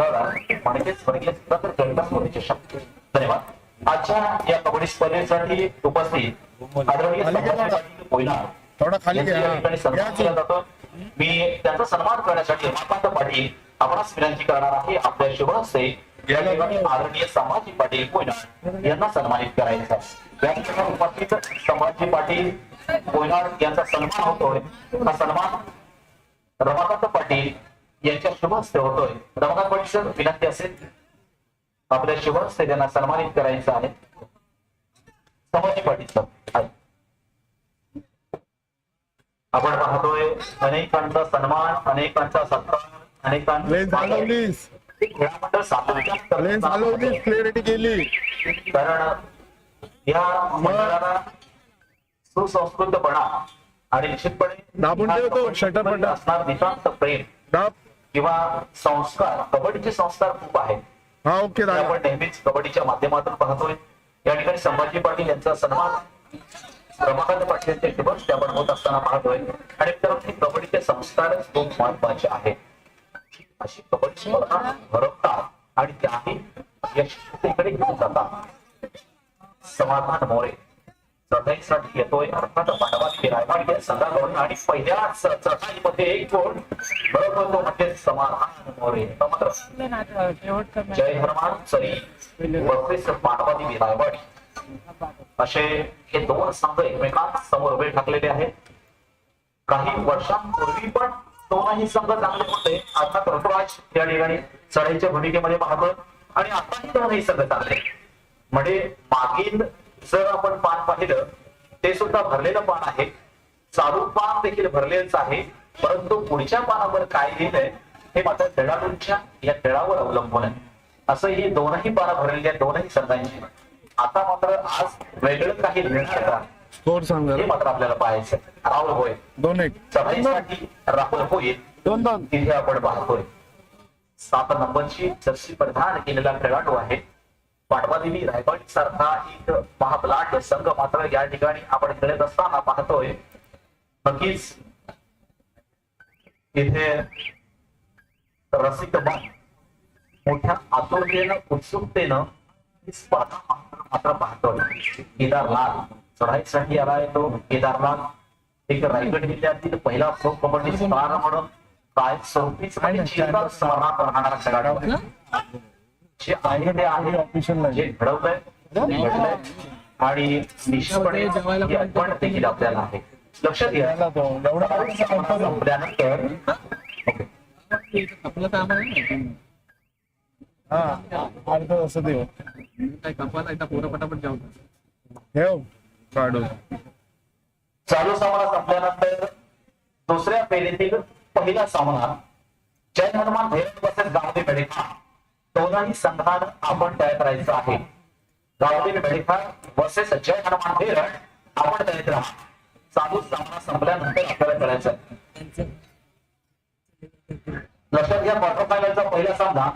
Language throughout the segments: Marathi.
म्हणजेच वर्गीय तर जनता होण्याची शक्य धन्यवाद आजच्या या कबड्डी स्पर्धेसाठी उपस्थित आदरणीय थोडा खाली जातो मी त्यांचा सन्मान करण्यासाठी रमाकांत पाटील आपणास विनंती करणार आहे आपल्या शुभ हस्ते या ठिकाणी आदरणीय संभाजी पाटील कोयनाड यांना सन्मानित करायचा आहे. या ठिकाणी उपस्थित संभाजी पाटील कोयनाड यांचा सन्मान होतोय हा सन्मान रमाकांत पाटील यांच्या शुभ हस्ते होतोय. पाटील सर विनंती असेल. आपल्या शुभ हस्ते त्यांना सन्मानित करायचं आहे. संभाजी पाटील. आपण पाहतोय अनेकांचा सन्मान अनेकांचा सत्कार अनेकांचा क्लिअरिटी कारण या मंडळाला सुसंस्कृतपणा आणि निश्चितपणे. असणार नितांत प्रेम. किंवा संस्कार कबड्डीचे संस्कार खूप आहेत. हा आपण नेहमीच कबड्डीच्या माध्यमातून पाहतोय. या ठिकाणी संभाजी पाटील यांचा सन्मान रमाकांत पाटील यांचे दिवस ते आपण होत असताना पाहतोय. आणि हे कबड्डीचे संस्कारच खूप महत्त्वाचे आहेत. अशी कबड्डी स्पर्धा भरवतात आणि त्याही यशस्वीकडे घेऊन जातात. समाधान मोरे. चढाईसाठी येतोय. अर्थात पांडवांची रायवाड या संघाकडून आणि पहिल्याच चढाईमध्ये एक कोण? बरोबर तो म्हणजे समाधान मोरे. मात्र जय हनुमान सरी वर्सेस मानवादी रायवाडी असे हे दोन संघ एकमेकांसमोर उभे ठाकलेले आहेत. काही वर्षांपूर्वी पण दोनही संघ चांगले होते. अर्थात ऋतुराज या ठिकाणी चढाईच्या भूमिकेमध्ये पाहतोय. आणि आताही दोनही संघ चांगले म्हणजे मागील जर आपण पान पाहिलं ते सुद्धा भरलेलं पान आहे. चालू पान देखील भरलेलंच आहे परंतु पुढच्या पानावर काय लिहिलंय हे मात्र खेळाडूंच्या या खेळावर अवलंबून आहे. असं ही दोनही पानं भरलेली आहेत दोनही संघांची. आता मात्र आज वेगळं काही लिहिणार का? स्कोर सांग. हे. मात्र आपल्याला पाहायचं राहुल होय. दोन एक. चढाईसाठी राहुल होईल. दोन दोन. तिथे आपण पाहतोय. सात नंबरची जर्सी परिधान केलेला खेळाडू आहे. पाडवादेवी रायगड सारखा एक महाबलाट संघ मात्र या ठिकाणी आपण खेळत असताना पाहतोय. नक्कीच इथे रसिक मन मोठ्या आतुरतेनं उत्सुकतेनं ही स्पर्धा मात्र मात्र पाहतोय. केदारलाल चढाईसाठी आलाय तो. केदारलाल एक रायगड जिल्ह्यातील पहिला प्रो कबड्डी स्टार म्हणून काय स्वरूपीच आणि चिरकाल स्मरणात राहणारा खेळाडू जे आहे ते आहे ऑफिशियल जे नाही. घडवलंय घडलंय. आणि निश्चितपणे आठवण देखील आपल्याला आहे. लक्षात घ्या यायला तो एवढा सामना संपल्यानंतर. आपलं. हा अर्ध असं देऊ. काय कपाला एकदा पोरं पटापट जाऊ ठेव. काढू चालू सामना संपल्यानंतर दुसऱ्या फेरीतील पहिला सामना जय हनुमान धैर्य वर्सेस गावदेवी मेडिका दोनही संघात आपण तयार करायचं आहे. गावदेवी मेडिका वर्सेस जय हनुमान धैर्य आपण तयार राहा चालू सामना संपल्यानंतर आपल्याला करायचं लक्षात घ्या क्वार्टर फायनलचा पहिला सामना.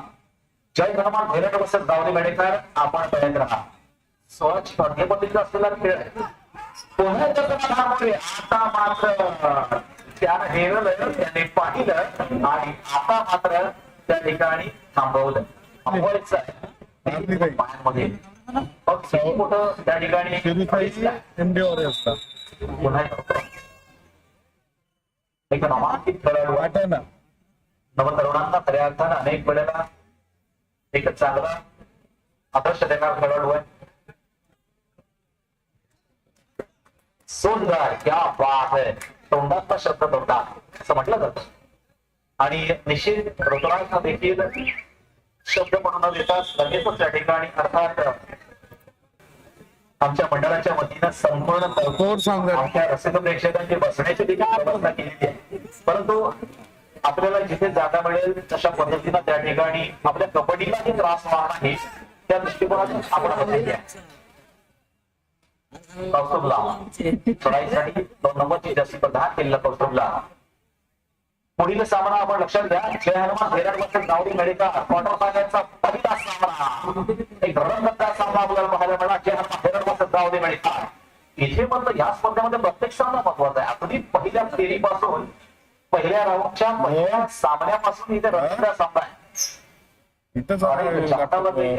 जय हनुमान धैर्य वर्सेस गावदेवी मेडिका आपण तयार राहा स्वच्छ मध्यपत्रिका असलेला खेळ. आता मात्र त्यानं हेरलं त्याने पाहिलं आणि आता मात्र त्या ठिकाणी थांबवलं. आहे त्या ठिकाणी प्युरिफाई एमडी वर असता पुन्हा एकदा. एक नामांकित खेळाडू आहे. वाटा ना. नवतरुणांना खऱ्या अर्थानं अनेक वेळेला एक चांगला आदर्श देणारा खेळाडू आहे. सुंदर क्या बात है. तोंडातला शब्द तोंडात. असं म्हटलं जातं. आणि निश्चित ऋतुराजनं देखील शब्द म्हणून देताच लगेचच त्या ठिकाणी अर्थात आमच्या मंडळाच्या वतीनं संपूर्ण. आमच्या रसिक प्रेक्षकांची बसण्याची देखील व्यवस्था केलेली आहे. परंतु आपल्याला जिथे जागा मिळेल तशा पद्धतीनं त्या ठिकाणी आपल्या कबड्डीलाही त्रास होणार नाही त्या दृष्टिकोनातून आपण बसलेली आहे. कौस्तुभला चढाईसाठी दोन नंबरची जास्ती प्रधान केलेला कौस्तुभला. पुढील सामना आपण लक्षात घ्या. जय हनुमान वर्सेस गावडी मेडिका क्वार्टर फायनलचा पहिला सामना. एक रंगतदार सामना आपल्याला पाहायला मिळाला जय हनुमान धैर्य वर्सेस गावडी मेडिका इथे मात्र या स्पर्धेमध्ये प्रत्येक सामना महत्त्वाचा आहे. अगदी पहिल्या फेरीपासून पहिल्या राऊंडच्या पहिल्या सामन्यापासून इथे रंगतदार सामना आहे.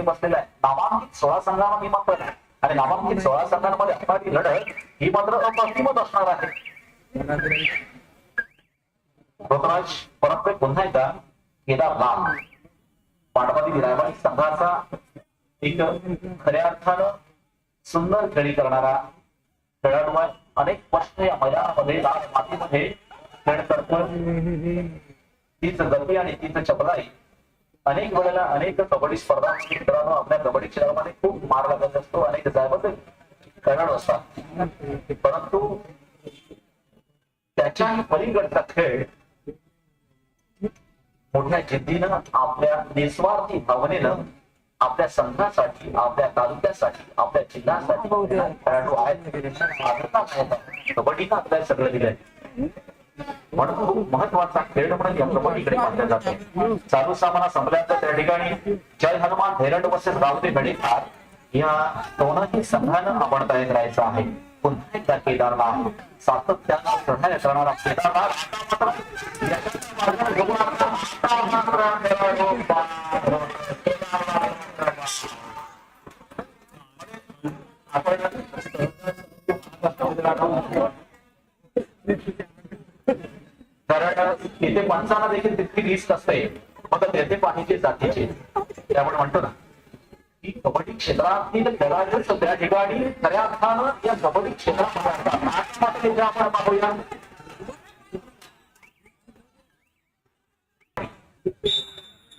बसलेला आहे. नामांकित सोळा संघांना मी मात्र आणि नामांकित सोळा संघांमध्ये असणारी लढत ही मात्र अप्रतिमच असणार आहे. ऋतुराज परत पुन्हा एकदा केदारनाथ पांडवादी रायवाडी संघाचा एक खऱ्या अर्थानं सुंदर खेळी करणारा खेळाडू आहे. अनेक वर्ष या मैदानामध्ये लाल मातीमध्ये खेळ करतोय. तीच गती आणि तीच चपलाई. अनेक वेळेला अनेक कबड्डी स्पर्धा मित्रांनो आपल्या कबड्डी खेळामध्ये खूप मार लागत असतो. अनेक जायबद्ध खेळाडू असतात. परंतु त्याच्या पलीकडचा खेळ मोठ्या जिद्दीनं आपल्या निस्वार्थी भावनेनं आपल्या संघासाठी आपल्या तालुक्यासाठी आपल्या जिल्ह्यासाठी खेळाडू आहेत. आदरता आहेत. कबड्डीनं आपल्याला सगळं दिलंय. म्हणून खूप महत्त्वाचा खेळ म्हणून या कबड्डीकडे पाहिला जातो. चालू सामना संपल्यानंतर त्या ठिकाणी जय हनुमान धैरंड वर्सेस गावते गणितकार या दोनही संघानं आपण तयार करायचं आहे. पुन्हा एकदा केदारनाथ सातत्यानं लढाई करणारा केदारनाथ कारण इथे माणसाला देखील तितकी रिस्क असते. मग तेथे पाहिजे जातीचे. त्यामुळे म्हणतो ना की कबड्डी क्षेत्रातील खेळाडू त्या ठिकाणी खऱ्या अर्थानं या कबड्डी क्षेत्रामध्ये आपण पाहूया.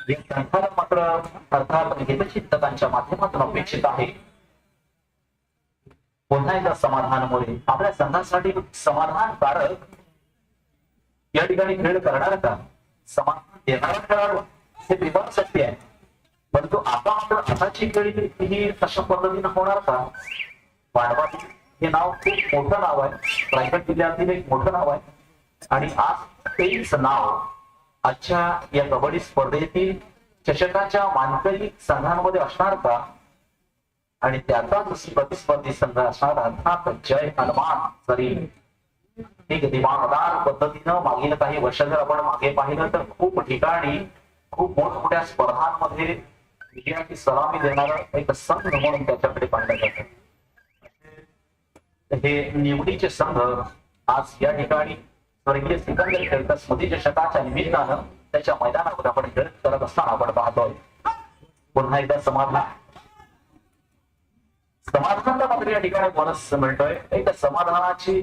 या संघाला मात्र अर्थात हितचिंतकांच्या माध्यमातून अपेक्षित आहे. पुन्हा एकदा समाधानामुळे आपल्या संघासाठी समाधानकारक या ठिकाणी खेळ करणार का? समाधान देणारा खेळाडू हे विभाग शक्य आहे. परंतु आता आपण आताची केली ही तशा पद्धतीनं होणार का? वाढवा हे नाव खूप मोठं नाव आहे. रायगड जिल्ह्यातील एक मोठं नाव आहे. आणि आज तेच नाव आजच्या या कबड्डी स्पर्धेतील चषकाच्या मानकरी संघांमध्ये असणार का? आणि त्याचा प्रतिस्पर्धी संघ असणार अर्थात जय हनुमान जरी एक दिमागदार पद्धतीनं मागील काही वर्ष जर आपण मागे पाहिलं तर खूप ठिकाणी खूप मोठमोठ्या स्पर्धांमध्ये विजयाची सलामी देणारा एक संघ म्हणून त्याच्याकडे पाहिलं जातो. हे निवडीचे संघ आज या ठिकाणी स्वर्गीय सिकंदर खेळकर स्मृती चषकाच्या निमित्तानं त्याच्या मैदानावर आपण खेळ करत असताना आपण पाहतोय. पुन्हा एकदा समाधान. समाधानाचा मात्र या ठिकाणी बोनस मिळतोय. एक समाधानाची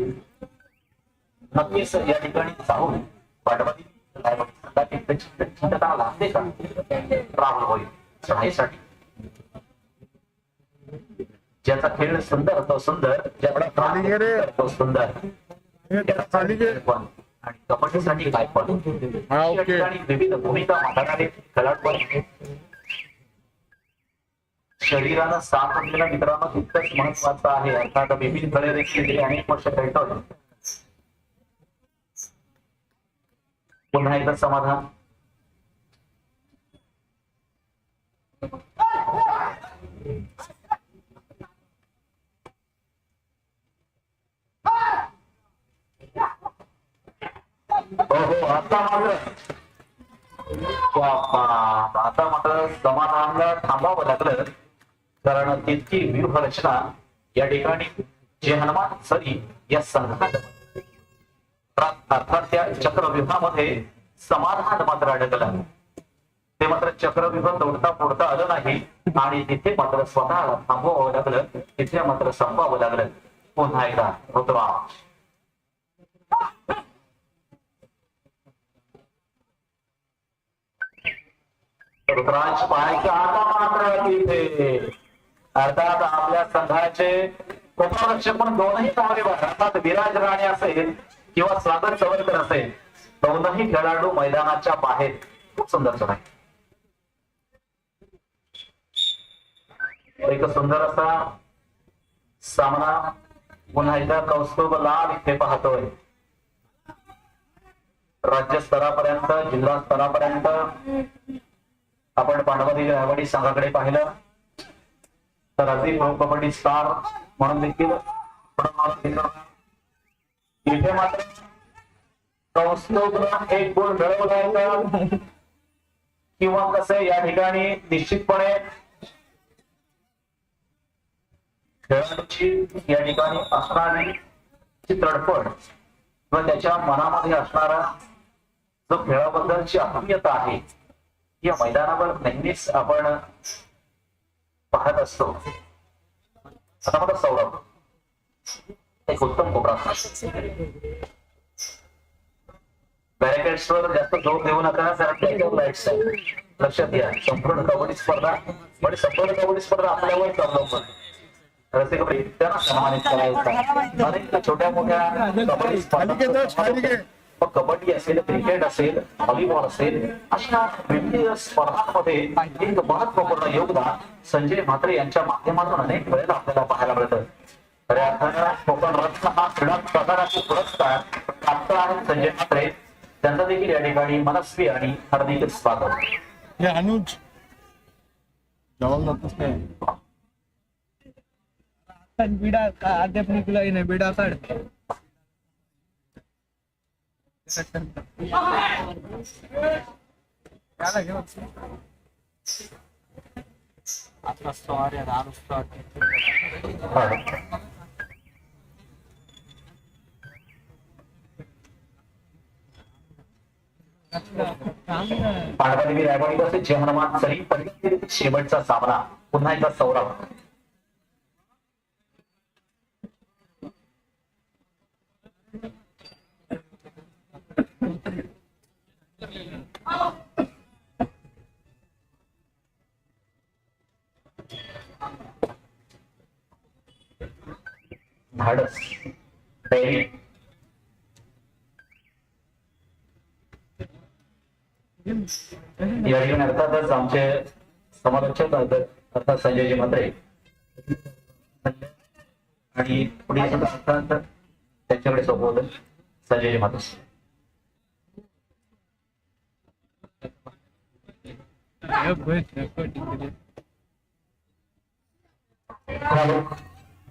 नक्कीच या ठिकाणी जाऊन पाठवती चिंतकाला लागते का? राहुल होईल. चढाईसाठी ज्याचा खेळ सुंदर तो सुंदर. ज्याचा रे. सुंदर तो आणि कबड्डीसाठी काय पण विविध भूमिका मांडणारे आहेत. शरीरानं साथ देणं मित्रांनो तितकंच महत्वाचं आहे. अर्थात विविध खेळ देखील गेली अनेक वर्ष खेळतोय. पुन्हा एकदा समाधान. हो हो आता मात्र. आता मात्र समाधानला थांबावं लागलं. कारण तितकी व्यूहरचना या ठिकाणी जे हनुमान सरी या संघात. अर्थात त्या चक्रव्यूहामध्ये समाधान मात्र अडकलं. ते मात्र चक्रव्यूह तोडता फोडता आलं नाही. आणि तिथे मात्र स्वतःला थांबवावं लागलं. तिथे मात्र संपावं लागलं. पुन्हा एकदा ऋतुराज ऋतुराज आता मात्र तिथे. अर्थात आपल्या संघाचे उपरक्षक पण दोनही चांगले अर्थात विराज राणे असेल किंवा स्वागत चवरकर असेल दोनही खेळाडू मैदानाच्या बाहेर. खूप सुंदर चढाई. एक सुंदर असा सामना पुन्हा एकदा कौस्तुभ लाल इथे पाहतोय. राज्य स्तरापर्यंत जिल्हा स्तरापर्यंत आपण पांडवादी रायवाडी संघाकडे पाहिलं. तर अगदी प्रो कबड्डी स्टार म्हणून देखील इथे मात्र कौस्तुभला एक गोल मिळवला होता. किंवा कसं या ठिकाणी निश्चितपणे खेळाडूची या ठिकाणी असणारी जी तडफड किंवा त्याच्या मनामध्ये असणारा जो खेळाबद्दलची अहमियता आहे या मैदानावर नेहमीच आपण पाहत असतो. आता मला सौरभ एक उत्तम कोबरा बॅरिकेड्स वर जास्त जोर देऊ नका ब्लॅक लाईट्स लक्षात घ्या संपूर्ण कबड्डी स्पर्धा पण संपूर्ण कबड्डी स्पर्धा आपल्यावर अवलंबून आहे. रसिक कबड्डी त्यांना सन्मानित करायचा अनेक छोट्या मोठ्या कबड्डी. स्पर्धा मग कबड्डी असेल क्रिकेट असेल व्हॉलीबॉल असेल अशा विविध स्पर्धांमध्ये एक महत्त्वपूर्ण योगदान संजय म्हात्रे यांच्या माध्यमातून अनेक वेळेला आपल्याला पाहायला मिळतं. खऱ्या अर्थानं कोकण रत्न हा क्रीडा प्रकाराचे पुरस्कार प्राप्त आहेत संजय म्हात्रे. त्यांचा देखील या ठिकाणी मनस्वी आणि हार्दिक स्वागत. हे अनुज. जवळ बिडा अद्याप निघला नाही बिडा काढ. त्याला घेऊ आता सॉरी पाडवादेवी रायवाडी तसेच जे सरी परिस्थितीत शेवटचा सामना. पुन्हा एकदा सौरभ धाडस धैर्य या ठिकाणी अर्थातच आमचे समालोचक अर्थात संजयजी म्हात्रे. आणि पुढील सत्र त्यांच्याकडे सोपवलं संजयजी म्हात्रे.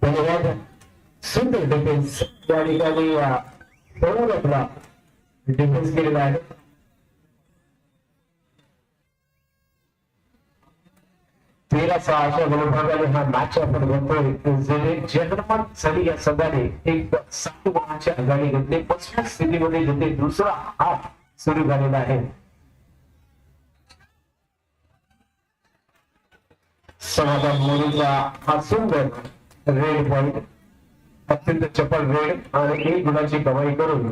धन्यवाद. सुंदर डिफेन्स या ठिकाणी दोन डिफेन्स केलेला आहे. तेरा सहाशे अशा हा मॅच आपण घेतोय जे जगन्नाथ सली या संघाने एक सात गुणांची आघाडी घेतली. पस्तीस स्थितीमध्ये जिथे दुसरा हात सुरू झालेला आहे. समाधान मोदीचा हा सुंदर रेड पॉइंट अत्यंत चपळ रेड आणि एक गुणाची कमाई करून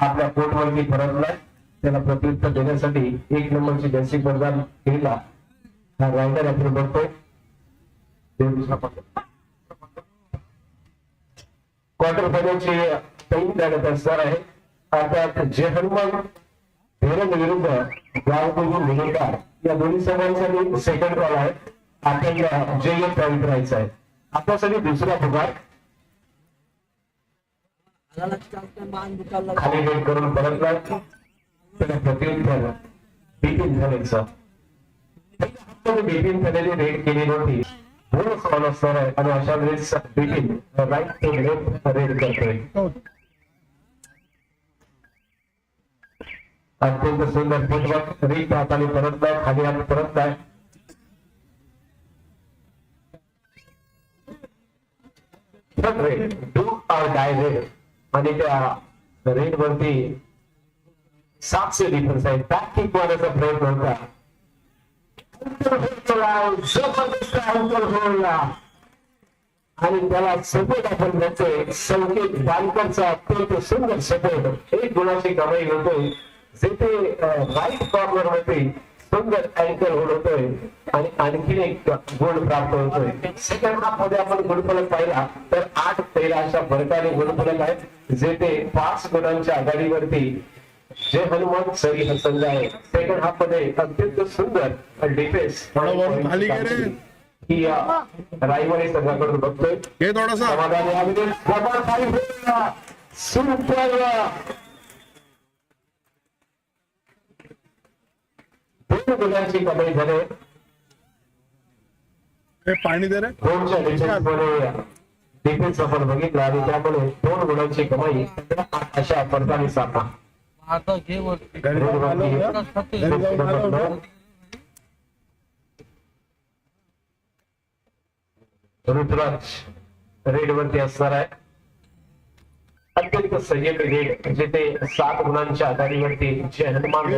आपल्या कोर्टवरती परतलाय. त्याला प्रत्युत्तर देण्यासाठी एक नंबरची जर्सी प्रदान केला हा रायडर आपण बघतोय. क्वार्टर फायनलची पहिली लढत असणार आहे. अर्थात जे हनुमान धीरज विरुद्ध गावकोजी निगेकार या दोन्ही संघांसाठी सेकंड कॉल आहे. आपल्याला जे एक पॉईंट राहायचं आहे. आपल्यासाठी दुसरा पगार खाली वेट करून परतला त्याला प्रत्युत्तर बिपिन सर बिपिन धनेने रेड केली नव्हती दोन सॉल असणार आहे आणि अशा वेळेस Bipin right to left raid करतोय अत्यंत सुंदर फुटबॉल रीत हाताने परत परतलाय खाली हात परतलाय raid do or die raid आणि त्या रेड वरती सातशे डिफरन्स आहे बॅक किक मारण्याचा प्रयत्न होता जबरदस्त अंतर होईल आणि त्याला सपोर्ट आपण देतोय. संकेत बालकरचा अत्यंत सुंदर सपोर्ट. एक गुणाची कमाई होतोय जिथे राईट कॉर्नरमध्ये सुंदर अँकर होतोय आणि आणखीन एक गुण प्राप्त होतोय सेकंड हाफमध्ये आपण गुणफलक पाहिला. तर आठ तेरा अशा फरकाने गुणफलक आहेत. जेथे पाच गुणांच्या आघाडीवरती जे हनुमान सरी हा संघ आहे सेकंड हाफमध्ये अत्यंत सुंदर डिफेन्स. ही या रायवडी संघाकडून बघतोय. समाधानी फाईव्ह सुपर दोन गुणांची कमाई झाली. पाणी दे दोनच्या डिफेन्समध्ये डिफेन्स आपण बघितला आणि त्यामुळे दोन गुणांची कमाई अशा फरकाने सामना आता घे वरती रेड वरती असणार आहे. अत्यंत संयम रेड म्हणजे जिथे सात गुणांच्या आघाडीवरती जे हनुमान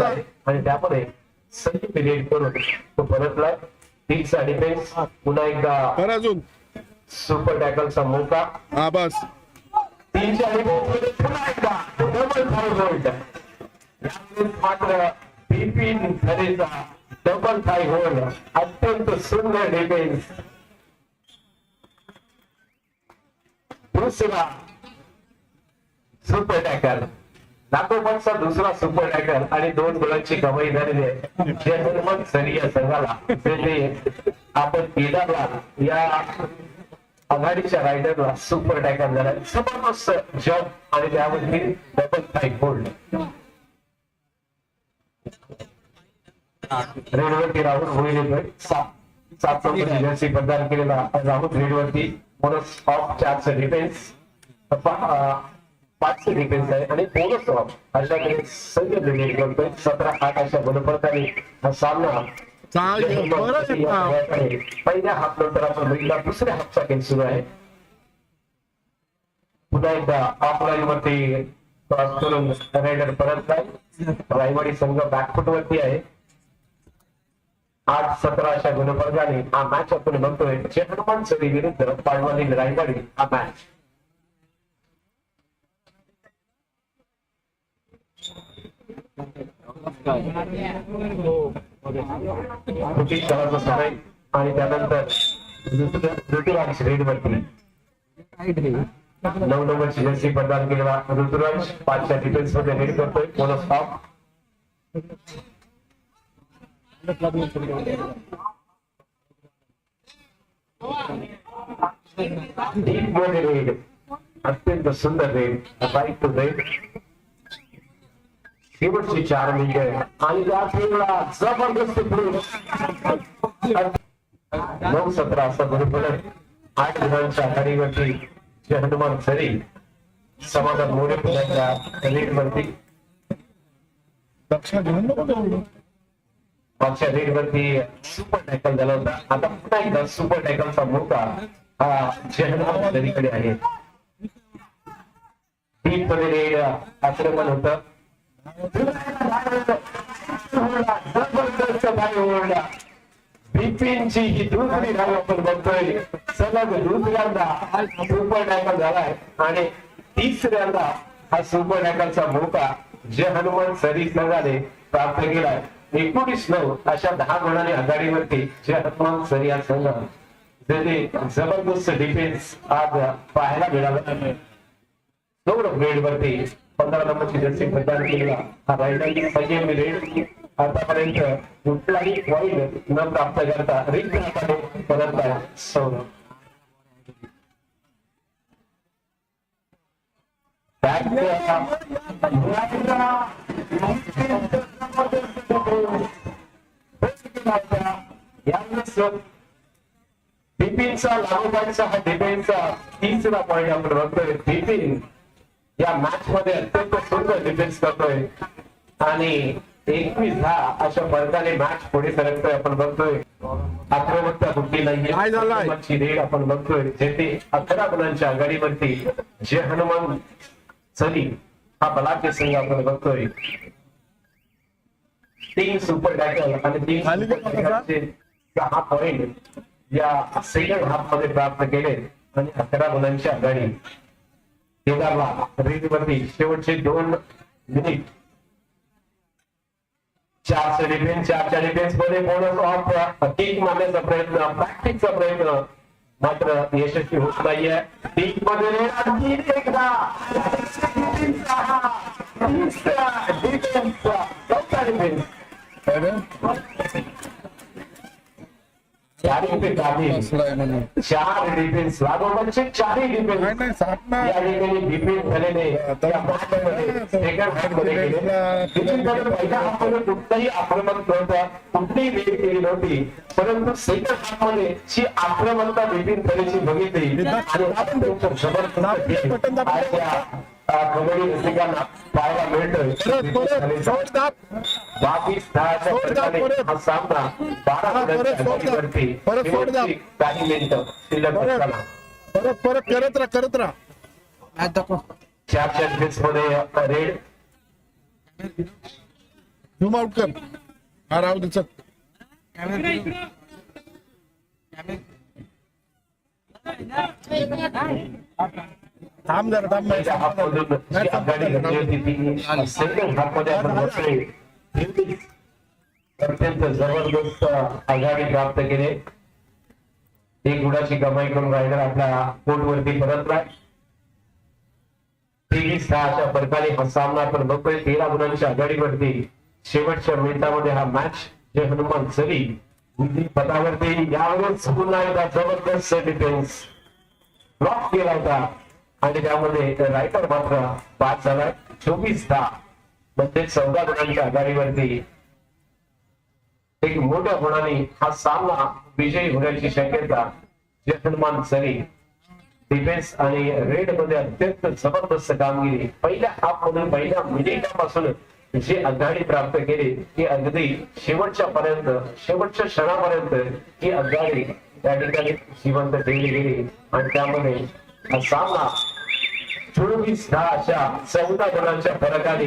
आहे. आणि त्यामध्ये संयम रेड करून तो परतलाय. तीन साडेतीस पुन्हा एकदा अजून. सुपर टॅकलचा मौका. हा बस. पुन्हा एकदा. डबल होल्ड मात्र बिपिन खरेचा डबल थाय होल्ड अत्यंत सुंदर डिफेन्स दुसरा सुपर टॅकर नागोबादचा दुसरा सुपर टॅकर आणि दोन गोलांची कमाई झालेली आहे. जे हनुमंत सरी या संघाला आपण केदारला या आघाडीच्या रायडरला सुपर टॅकर झाला. जबरदस्त जॉब आणि त्यामध्ये डबल फाईट होल्ड रेडवरती राहुल होईल सात नंबर जर्सी प्रदान केलेला राहुल रेडवरती. बोनस ऑफ चारचं डिफेन्स पाचशे डिफेन्स आहे आणि बोनस ऑफ अशा करतोय सतरा आठ अशा गुणफलकाने हा सामना. पहिल्या हाफ नंतर आपण बघितला दुसऱ्या हाफचा खेळ सुरू आहे. पुन्हा एकदा ऑफलाईन वरती क्रॉस करून रायडर परत नाही रायवाडी संघ बॅकफुट वरती आहे. आठ सतरा अशा गुणफलकाने हा मॅच आपण बघतोय जे हनुमान सरी विरुद्ध पाडवाली रायवाडी हा मॅच कुठे खेळाचा समय आणि त्यानंतर ऋतुराज रेड नऊ नंबरची जर्सी प्रदान केलेला ऋतुराज पाचच्या डिफेन्स मध्ये रेड करतोय बोनस ऑफ़ डीप मध्ये रेड अत्यंत सुंदर रेड राईट टू रेड। शेवटची चार मिनिटं आणि त्या खेळला जबरदस्त पुरुष नऊ सतरा असा बरोबर आठ गुणांच्या आघाडीवरती जे हनुमान सरी समाधान मोरे पुण्याच्या रेड वरती. लक्षात घेऊन नको जाऊ. मागच्या वरती सुपर टॅकल झाला होता. आता पुन्हा एकदा सुपर टॅकलचा मोका हा जे हनुमान सरीकडे आहे. डीपमध्ये रेड आक्रमण होतं. बिपिनची ही दुसरी धाव आपण बघतोय. सलग दुसऱ्यांदा हा सुपर टॅकल झालाय. आणि तिसऱ्यांदा हा सुपर टॅकलचा मोका जे हनुमान सरी संघाने प्राप्त केलाय. एकोणीस नऊ अशा दहा गुणांनी आघाडीवरती जे हनुमान सरी या संघ. जेथे जबरदस्त डिफेन्स आज पाहायला मिळाला दोन ग्रेड वरती पंधरा नंबरची जर्सी प्रदान केलेला हा रायडर संजय रेड आतापर्यंत कुठलाही वाईट न प्राप्त करता रिक्त हाताने परत आहे सौरभ बिपिनचा लागोपाठचा हा डिफेन्सचा तीसरा पॉईंट आपण बघतोय. बिपिन या मॅच मध्ये अत्यंत सुंदर डिफेन्स करतोय. आणि एकवीस दहा अशा फरकाने मॅच पुढे सरकतोय आपण बघतोय. आक्रमकता कुठली? नाहीये रेड आपण बघतोय. जेथे अकरा गुणांच्या आघाडीवरती जे हनुमान चली हा बलाढ्य संघ आपण बघतोय. तीन सुपर टॅकल आणि तीन सहा पॉइंट या सेकंड हाफमध्ये प्राप्त केले. आणि अकरा गुणांची आघाडी. केदारला रेडीवरती शेवटचे दोन मिनिट चारशे डिफेन्स चारच्या डिफेन्समध्ये बोनस ऑफ किक मारण्याचा प्रयत्न प्रॅक्टिसचा प्रयत्न मात्र यशस्वी होत नाहीये. किकमध्ये आणखी एकदा तिसरा डिफेन्सचा चौथा डिफेन्स अरे, चार डिफेन्स लागोपाठचे चारही डिफेन्स या ठिकाणी झालेले पहिल्या हाफमध्ये आक्रमण नव्हतं कुठलीही रेड केली नव्हती परंतु सेकंड हाफमध्ये जी आक्रमकता बिपिन कलेची बघितली आणि जबरदस्त कबड्डी रसिकांना पाहायला मिळतोय दाब बावीस दहाच्या. हा सामना बारा काही मिनिटं शिल्लक परत. परत परत करत राहा करत राहा. चारच्या डिफेन्समध्ये रेड झूम आउट कर. हा राहू दे थांब जरा थांब. पहिल्या अत्यंत जबरदस्त आघाडी प्राप्त केले. एक गुणाची कमाई करून रायगड आपल्या कोर्टवरती परतलाय तेवीस सहाच्या फरकाने हा सामना आपण बघतोय. तेरा गुणांच्या आघाडीवरती शेवटच्या मिनिटामध्ये हा मॅच जे हनुमान सरी पदावरती यावेळेस पुन्हा एकदा जबरदस्त डिफेन्स ब्लॉक केला होता. आणि त्यामध्ये रायटर मात्र पाच झालाय. चोवीस दहा. म्हणजे चौदा गुणांच्या आघाडीवरती एक मोठ्या गुणाने हा सामना विजयी होण्याची शक्यता जे हनुमान सरी डिफेन्स आणि रेडमध्ये अत्यंत जबरदस्त कामगिरी. पहिल्या हाफ मधून पहिल्या मिनिटापासून जी आघाडी प्राप्त केली ती अगदी शेवटच्या पर्यंत शेवटच्या क्षणापर्यंत ही आघाडी त्या ठिकाणी जिवंत ठेवली गेली. आणि त्यामध्ये हा सामना चोवीस दहा अशा चौदा गुणांच्या फरकाने